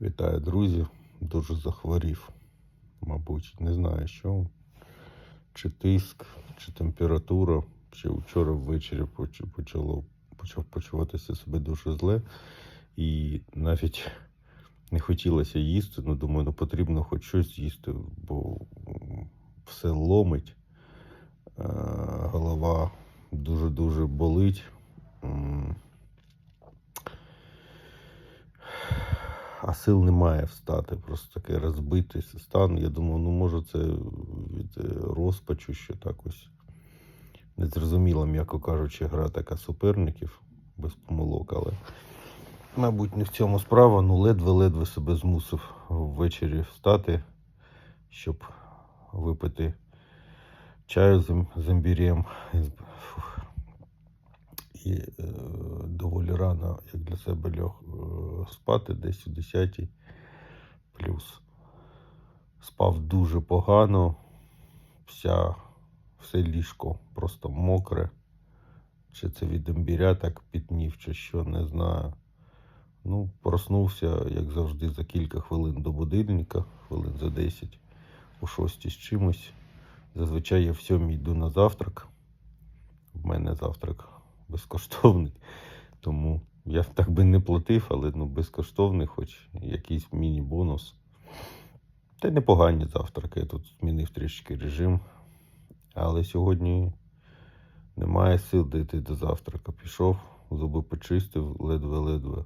Вітаю, друзі. Дуже захворів. Мабуть, не знаю що. Чи тиск, чи температура. Ще вчора ввечері почало, почав почуватися себе дуже зле. І навіть не хотілося їсти. Ну, думаю, ну потрібно хоч щось їсти, бо все ломить. Е, Голова дуже-дуже болить. А сил немає встати. Просто такий розбитий стан. Я думав, ну може це від е, розпачу, що так ось незрозуміла, м'яко кажучи, гра така суперників без помилок, але, мабуть, не в цьому справа. Ну, ледве-ледве себе змусив ввечері встати, щоб випити чаю з ім- з І е, доволі рано, як для себе льох е, спати, десь о 10 плюс. Спав дуже погано, вся, все ліжко просто мокре. Чи це від імбіря так пітнів, чи що, не знаю. Ну, проснувся, як завжди, за кілька хвилин до будильника, хвилин за 10, у 6 з чимось. Зазвичай я в сьомій йду на завтрак. В мене завтрак безкоштовний. Тому я так би не платив, але ну, безкоштовний, хоч якийсь міні-бонус. Та й непогані завтраки. Я тут змінив трішки режим. Але сьогодні немає сил дійти до завтрака. Пішов, зуби почистив, ледве-ледве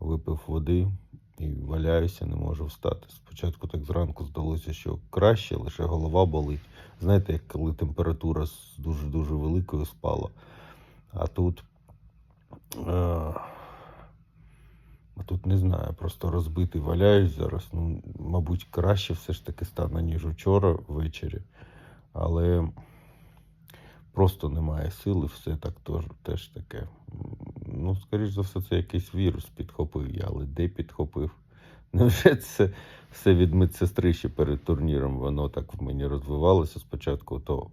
випив води і валяюся, не можу встати. Спочатку так зранку здалося, що краще, лише голова болить. Знаєте, як коли температура дуже-дуже великою спала. А тут. Е, а тут не знаю, просто розбитий валяюсь зараз. Ну, мабуть, краще все ж таки стане, ніж вчора ввечері. Але просто немає сили, все так теж, теж таке. Ну, скоріш за все, це якийсь вірус підхопив я, але де підхопив? Невже це все від медсестри ще перед турніром? Воно так в мені розвивалося спочатку, то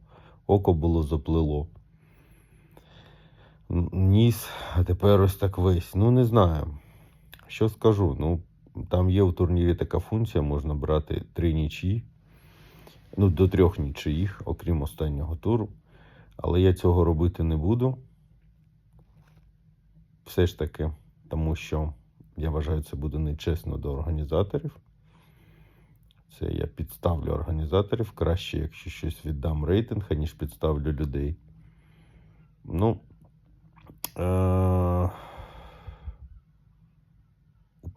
око було заплило. Ніс, а тепер ось так весь. Ну, не знаю. Що скажу? Ну, там є в турнірі така функція, можна брати три нічі, ну, до трьох нічиїх, окрім останнього туру. Але я цього робити не буду. Все ж таки, тому що я вважаю, це буде нечесно до організаторів. Це я підставлю організаторів. Краще, якщо щось віддам рейтинг, аніж підставлю людей. Ну.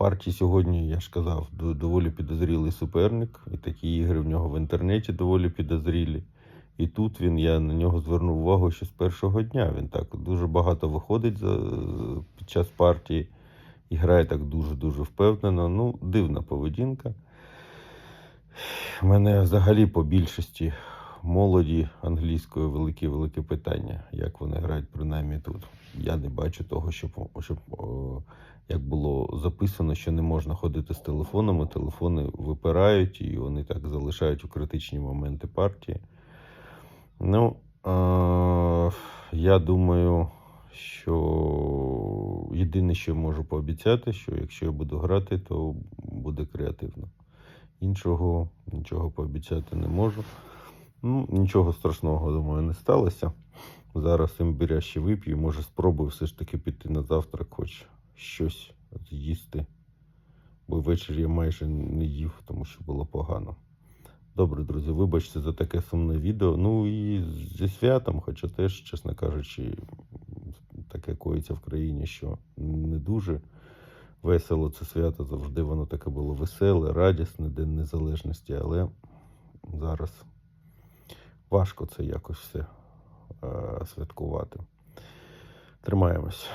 У партії сьогодні, я ж казав, доволі підозрілий суперник, і такі ігри в нього в інтернеті доволі підозрілі. І тут він, я на нього звернув увагу ще з першого дня. Він так дуже багато виходить за, під час партії і грає так дуже-дуже впевнено. Ну, дивна поведінка. У мене взагалі по більшості молоді англійської велике-велике питання, як вони грають принаймні тут. Я не бачу того, щоб, щоб як було записано, що не можна ходити з телефонами. Телефони випирають і вони так залишають у критичні моменти партії. Ну, е- я думаю, що єдине, що можу пообіцяти, що якщо я буду грати, то буде креативно. Іншого нічого пообіцяти не можу. Ну, нічого страшного, думаю, не сталося. Зараз імбиря ще вип'ю, може спробую все ж таки піти на завтрак, хоч щось з'їсти. Бо ввечері я майже не їв, тому що було погано. Добре, друзі, вибачте за таке сумне відео. Ну і зі святом, хоча теж, чесно кажучи, таке коїться в країні, що не дуже весело це свято. Завжди воно таке було веселе, радісне, День Незалежності, але зараз важко це якось все е, святкувати. Тримаємось.